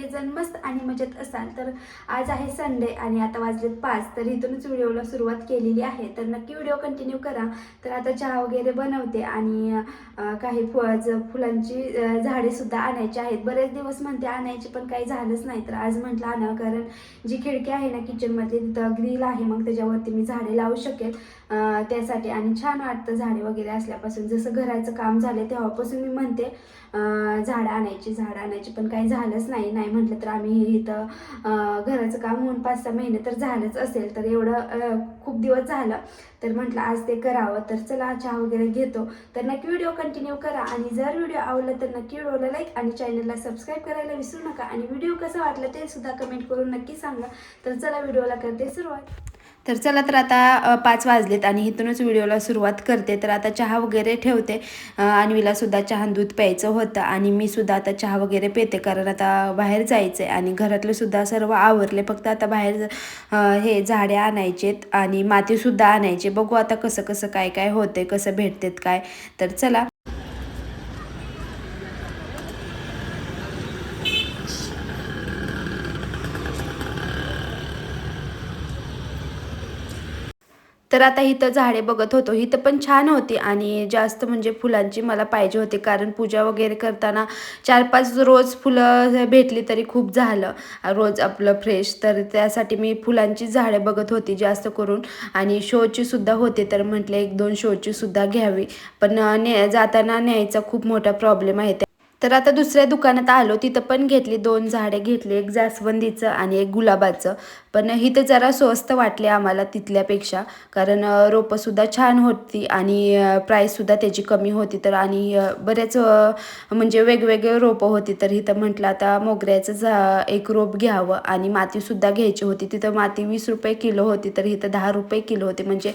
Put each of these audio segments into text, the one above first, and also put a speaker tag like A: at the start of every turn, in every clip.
A: सगळेजण मस्त आणि मजेत असाल. तर आज आहे संडे आणि आता वाजलेत पाच तर इथूनच व्हिडिओला सुरुवात केलेली आहे. तर नक्की व्हिडिओ कंटिन्यू करा. तर आता चहा वगैरे बनवते आणि काही फु ज- फुलांची झाडेसुद्धा आणायची आहेत. बरेच दिवस म्हणते आणायची पण काही झालंच नाही. तर आज म्हटलं आणावं कारण जी खिडकी आहे ना किचनमध्ये तिथं ग्रिल आहे. मग त्याच्यावरती मी झाडे लावू शकेल. त्यासाठी आणि छान वाटतं झाडे वगैरे असल्यापासून. जसं घराचं काम झालं तेव्हापासून मी म्हणते झाडं आणायची झाडं आणायची. पण काही झालंच नाही. नाही म्हटलं तर आम्ही इथं घराचं काम होऊन पाच सहा महिने तर झालंच असेल. तर एवढं खूप दिवस झालं. तर म्हटलं आज ते करावं. तर चला चहा वगैरे घेतो. तर नक्की व्हिडिओ कंटिन्यू करा. आणि जर व्हिडिओ आवडला तर नक्की व्हिडिओला लाईक आणि चॅनलला सबस्क्राईब करायला विसरू नका. आणि व्हिडिओ कसा वाटला ते सुद्धा कमेंट करून नक्की सांगा. तर चला व्हिडिओला करते सुरुवात. तर चला तर आता पाच वाजलेत आणि इथूनच व्हिडिओला सुरुवात करते. तर आता चहा वगैरे ठेवते. अन्वीलासुद्धा चहा दूध प्यायचं होतं आणि मी सुद्धा आता चहा वगैरे पिते कारण आता बाहेर जायचं आहे आणि घरातलंसुद्धा सर्व आवरले. फक्त आता बाहेर हे झाडे आणायचेत आणि मातीसुद्धा आणायचे. बघू आता कसं कसं काय काय होते कसं भेटतेत काय. तर चला तर आता इथं झाडे बघत होतो. इथं पण छान होती आणि जास्त म्हणजे फुलांची मला पाहिजे होती. कारण पूजा वगैरे करताना चार पाच रोज फुलं भेटली तरी खूप झालं. रोज आपलं फ्रेश तर त्यासाठी मी फुलांची झाडे बघत होती जास्त करून. आणि शोची सुद्धा होते तर म्हटलं एक दोन शोची सुद्धा घ्यावी. पण ने जाताना न्यायचा खूप मोठा प्रॉब्लेम आहे. तर आता दुसऱ्या दुकानात आलो तिथं पण घेतली दोन झाडे घेतली एक जास्वंदीचं आणि एक गुलाबाचं. पण इथं जरा स्वस्त वाटले आम्हाला तिथल्यापेक्षा कारण रोपंसुद्धा छान होती आणि प्राईससुद्धा त्याची कमी होती. तर आणि बरेच म्हणजे वेगवेगळे रोपं होती. तर इथं म्हटलं आता मोगऱ्याचं झा एक रोप घ्यावं आणि मातीसुद्धा घ्यायची होती. तिथं माती वीस रुपये किलो होती तर इथं दहा रुपये किलो होती. म्हणजे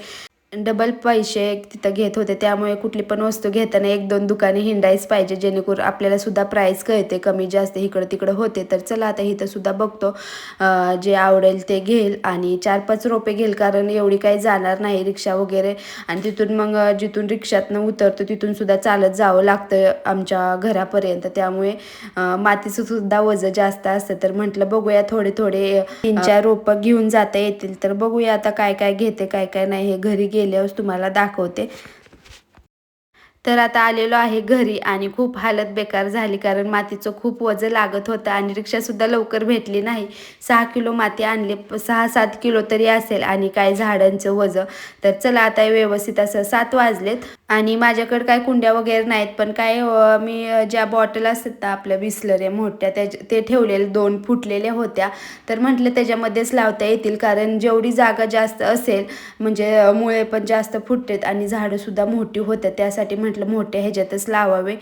A: डबल पैसे तिथं घेत होते. त्यामुळे कुठली पण वस्तू घेताना एक दोन दुकाने हिंडायच पाहिजे. जेणेकरून आपल्याला सुद्धा प्राईस कळते. कमी जास्त इकडं तिकडं होते. तर चला आता इथं सुद्धा बघतो जे आवडेल ते घेईल. आणि चार पाच रोपे घेईल. कारण एवढी काही जाणार नाही रिक्षा वगैरे. आणि तिथून मग जिथून रिक्षातनं उतरतो तिथून सुद्धा चालत जावं लागतं आमच्या घरापर्यंत. त्यामुळे मातीचं सुद्धा वजन जास्त असतं. तर म्हटलं बघूया थोडे थोडे तीन चार रोपं घेऊन जाता येतील. तर बघूया आता काय काय घेते काय काय नाही. हे घरी घे गेल्यावर तुम्हाला दाखवते. तर आता आलेलो आहे घरी आणि खूप हालत बेकार झाली कारण मातीचं खूप वजं लागत होतं आणि रिक्षासुद्धा लवकर भेटली नाही. सहा किलो माती आणली सहा सात किलो तरी असेल आणि काय झाडांचं वजं तर चला आता व्यवस्थित असं सात वाजलेत आणि माझ्याकडे काय कुंड्या वगैरे नाहीत पण काय मी ज्या बॉटल असतात ना आपल्या बिस्लऱ्या मोठ्या त्या ते ठेवलेले दोन फुटलेल्या होत्या. तर म्हटलं त्याच्यामध्येच लावता येतील कारण जेवढी जागा जास्त असेल म्हणजे मुळे पण जास्त फुटतात आणि झाडंसुद्धा मोठी होतात. त्यासाठी म्हटलं मोठ्या ह्याच्यातच लावावे.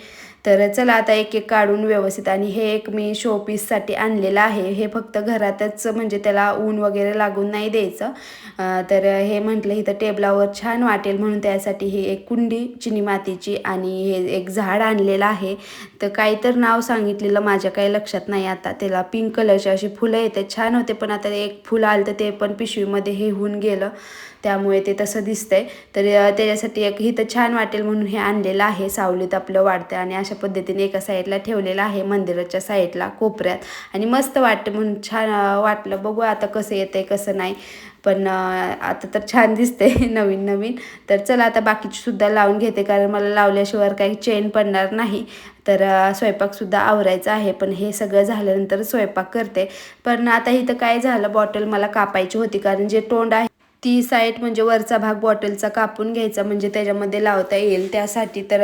A: तर चला आता एक एक काढून व्यवस्थित आणि हे एक मी शोपीससाठी आणलेलं आहे. हे फक्त घरातच म्हणजे त्याला ऊन वगैरे लागून नाही द्यायचं. तर हे म्हटलं इथं टेबलावर छान वाटेल म्हणून त्यासाठी ही एक कुंडी चिनी मातीची आणि हे एक झाड आणलेलं आहे. तर काही तर नाव सांगितलेलं माझ्या काही लक्षात नाही आता. त्याला पिंक कलरची अशी फुलं येते. छान होते पण आता एक फुलं आलं तर ते पण पिशवीमध्ये हे होऊन गेलं. त्यामुळे ते तसं दिसतंय. तर त्याच्यासाठी एक हिथं छान वाटेल म्हणून हे आणलेलं आहे. सावलीत आपलं वाढतं आणि अशा पद्धतीने एका साईडला ठेवलेलं आहे. मंदिराच्या साईडला कोपऱ्यात. आणि मस्त वाटतं म्हणून छान वाटलं. बघू आता कसं येतंय कसं नाही. पण आता तर छान दिसते नवीन नवीन. तर चला आता बाकीचीसुद्धा लावून घेते कारण मला लावल्याशिवाय काही चेन पडणार नाही. तर स्वयंपाकसुद्धा आवरायचा आहे पण हे सगळं झाल्यानंतर स्वयंपाक करते. पण आता इथं काय झालं बॉटल मला कापायची होती कारण जे तोंड आहे ती साईड म्हणजे वरचा भाग बॉटलचा कापून घ्यायचा म्हणजे त्याच्यामध्ये लावता येईल. त्यासाठी तर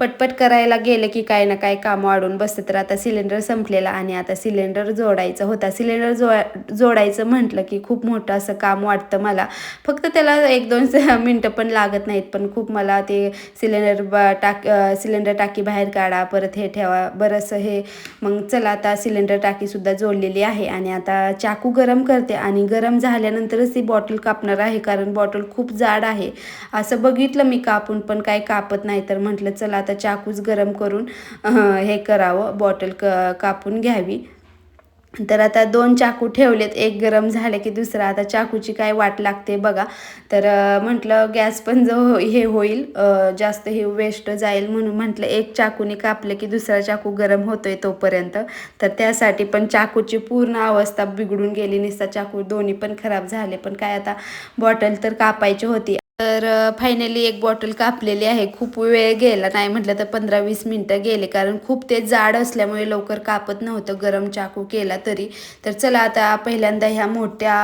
A: पटपट करायला गेलं की काय ना काय कामं वाढून बसतं तर आता सिलेंडर संपलेला आणि आता सिलेंडर जोडायचा होता. सिलेंडर जो जोडायचं म्हटलं की खूप मोठं असं काम वाटतं मला. फक्त त्याला एक दोन मिनटं पण लागत नाहीत पण खूप मला ते सिलेंडर टाक सिलेंडर टाकी बाहेर काढा परत हे ठेवा बरंचसं हे. मग चला आता सिलेंडर टाकीसुद्धा जोडलेली आहे. आणि आता चाकू गरम करते आणि गरम झाल्यानंतरच ती बॉटल कापणार आहे कारण बॉटल खूप जाड आहे. असं बघितलं मी कापून पण काही कापत नाही. तर म्हटलं चला आता चाकूच गरम करून हे करावं बॉटल क कापून घ्यावी. तर आता दोन चाकू ठेवलेत. एक गरम झाले की दुसरा. आता चाकूची काय वाट लागते बघा. तर म्हटलं गॅस पण जो हो- हे होईल. जास्त हे वेस्ट जाईल म्हणून म्हटलं एक चाकूने कापलं की दुसरा चाकू गरम होतोय तोपर्यंत. तर त्यासाठी पण चाकूची पूर्ण अवस्था बिघडून गेली. निसता चाकू दोन्ही पण खराब झाले. पण काय आता बॉटल तर कापायची होती. तर फायनली एक बॉटल कापलेली आहे. खूप वेळ गेला नाही म्हटलं तर पंधरा वीस मिनटं गेले. कारण खूप ते जाड असल्यामुळे लवकर कापत नव्हतं. गरम चाकू केला तरी. तर चला आता पहिल्यांदा ह्या मोठ्या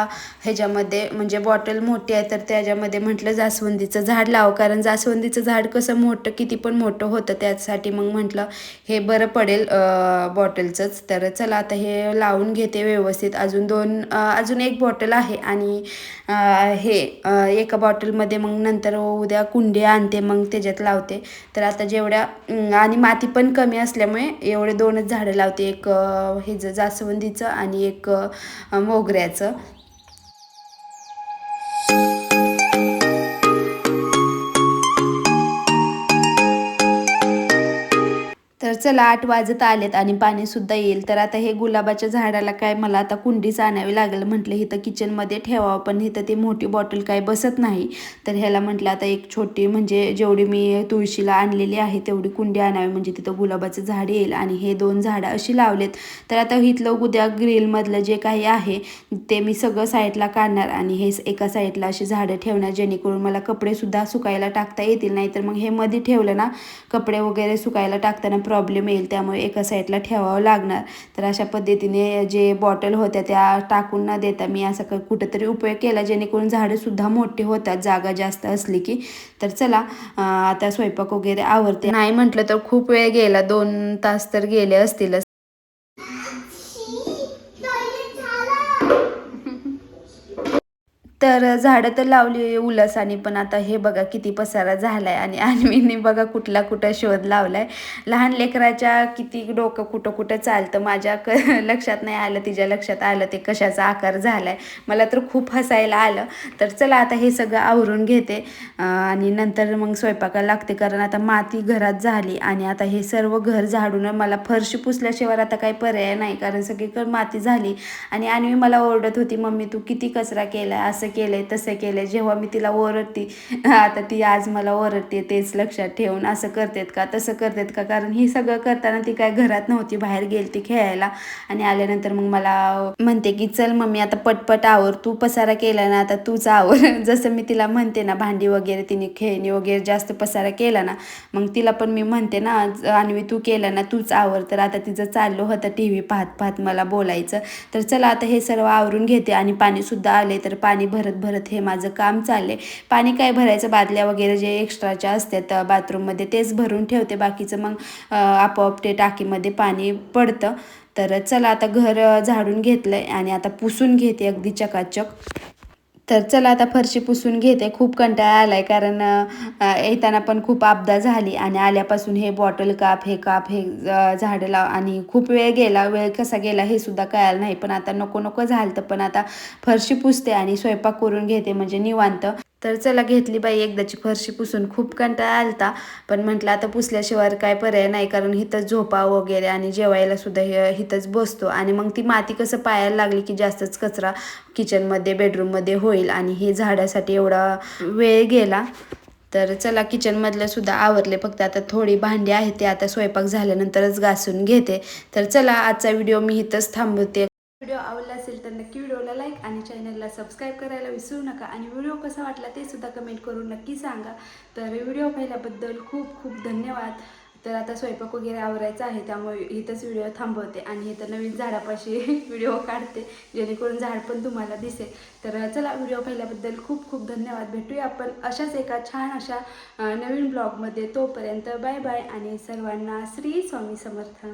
A: ह्याच्यामध्ये म्हणजे बॉटल मोठी आहे तर त्याच्यामध्ये म्हटलं जास्वंदीचं झाड लाव. कारण जास्वंदीचं झाड कसं मोठं किती पण मोठं होतं त्यासाठी मग म्हटलं हे बरं पडेल बॉटलचंच तर चला आता हे लावून घेते व्यवस्थित. अजून दोन अजून एक बॉटल आहे आणि हे एका बॉटलमध्ये मग नंतर उद्या कुंडी आणते मग त्याच्यात लावते. तर आता जेवढ्या आणि माती पण कमी असल्यामुळे एवढे दोनच झाडं लावते. एक हे जास्वंदीचं आणि एक मोगऱ्याचं. चला आठ वाजत आलेत आणि पाणीसुद्धा येईल. तर आता हे गुलाबाच्या झाडाला काय मला आता कुंडीच आणावी लागेल म्हटलं इथं किचनमध्ये ठेवावं. पण इथं ती मोठी बॉटल काय बसत नाही. तर ह्याला म्हटलं आता एक छोटी म्हणजे जेवढी मी तुळशीला आणलेली आहे तेवढी कुंडी आणावी. म्हणजे तिथं गुलाबाचं झाड येईल आणि हे दोन झाडं अशी लावलेत. तर आता इथलं उद्या ग्रिलमधलं जे काही आहे ते मी सगळं साईडला काढणार आणि हे एका साईडला अशी झाडं ठेवणार जेणेकरून मला कपडेसुद्धा सुकायला टाकता येतील. नाही तर मग हे मध्ये ठेवलं ना कपडे वगैरे सुकायला टाकताना प्रॉब्लेम येईल त्यामुळे एका साईडला ठेवावं लागणार. तर अशा पद्धतीने जे बॉटल होत्या त्या टाकून न देता मी असं कुठेतरी कुठंतरी उपयोग केला जेणेकरून झाडंसुद्धा मोठी होतात जागा जास्त असली की. तर चला आता स्वयंपाक वगैरे आवरते. नाही म्हटलं तर खूप वेळ गेला दोन तास तर गेले असतीलच. तर झाडं तर लावली उलसाने पण आता हे बघा किती पसारा झाला आहे आणि अन्वीने बघा कुठला कुठं शोध लावला आहे लहान लेकराच्या किती डोकं कुठं कुठं चालतं माझ्या क लक्षात नाही आलं तिच्या लक्षात आलं ते कशाचा आकार झाला आहे मला तर खूप हसायला आलं. तर चला आता हे सगळं आवरून घेते. आणि नंतर मग स्वयंपाकाला लागते कारण आता माती घरात झाली आणि आता हे सर्व घर झाडून मला फरशी पुसल्याशिवाय आता काही पर्याय नाही कारण सगळीकडे माती झाली. आणि अन्वी मला ओरडत होती मम्मी तू किती कचरा केला असं केलंय तसं केलंय जेव्हा मी तिला ओरडते आता ती आज मला ओरडते तेच लक्षात ठेवून असं करतेत का तसं करतेत का? कारण ही सगळं करताना ती काय घरात नव्हती बाहेर गेलती खेळायला. आणि आल्यानंतर मग मला म्हणते की चल मम्मी आता पटपट आवर तू पसारा केला ना आता तूच आवर. जसं मी तिला म्हणते ना भांडी वगैरे तिने खेळणी वगैरे जास्त पसारा केला ना मग तिला पण मी म्हणते ना आणवी तू केला ना तूच आवर तर आता तिचं चाललो होतं टी व्ही पाहत पाहत मला बोलायचं. तर चला आता हे सर्व आवरून घेते आणि पाणीसुद्धा आले तर पाणी भर भरत भरत हे माझं काम चालले पाणी काय भरायचं? बादल्या वगैरे जे एक्स्ट्राच्या असतात बाथरूममध्ये तेच भरून ठेवते. बाकीचं मग आपोआप ते टाकीमध्ये पाणी पडतं. तर चला आता घर झाडून घेतलं आहे आणि आता पुसून घेते अगदी चकाचक. तर चला आता फरशी पुसून घेते. खूप कंटाळा आलाय कारण येताना पण खूप आपदा झाली आणि आल्यापासून हे बॉटल काप हे काप हे झाडं लाव आणि खूप वेळ गेला. वेळ कसा गेला हे सुद्धा कळायला नाही. पण आता नको नको झालं तर पण आता फरशी पुसते आणि स्वयंपाक करून घेते म्हणजे निवांत. तर चला घेतली बाई एकदाची फरशी पुसून. खूप कंटाळा आलता पण म्हटलं आता पुसल्याशिवाय काय पर्याय नाही कारण हिथंच झोपा वगैरे आणि जेवायला सुद्धा हे हिथंच बसतो. आणि मग ती माती कसं पायाला लागली की जास्तच कचरा किचनमध्ये बेडरूममध्ये होईल आणि हे झाडासाठी एवढा वेळ गेला. तर चला किचनमधलं सुद्धा आवरले. फक्त आता थोडी भांडी आहेत ते आता स्वयंपाक झाल्यानंतरच घासून घेते. तर चला आजचा व्हिडिओ मी इथंच थांबवते. व्हिडिओ आवडला असेल तर नक्की व्हिडिओला लाईक आणि चॅनलला सबस्क्राईब करायला विसरू नका आणि व्हिडिओ कसा वाटला ते सुद्धा कमेंट करून नक्की सांगा. तर व्हिडिओ पाहिल्याबद्दल खूप खूप धन्यवाद. तर आता स्वयंपाक वगैरे आवरायचा आहे त्यामुळे इथंच व्हिडिओ थांबवते आणि इथं नवीन झाडापाशी व्हिडिओ काढते जेणेकरून झाड पण तुम्हाला दिसेल. तर चला व्हिडिओ पाहिल्याबद्दल खूप खूप धन्यवाद. भेटूया आपण अशाच एका छान अशा नवीन ब्लॉगमध्ये. तोपर्यंत बाय बाय आणि सर्वांना श्री स्वामी समर्थ.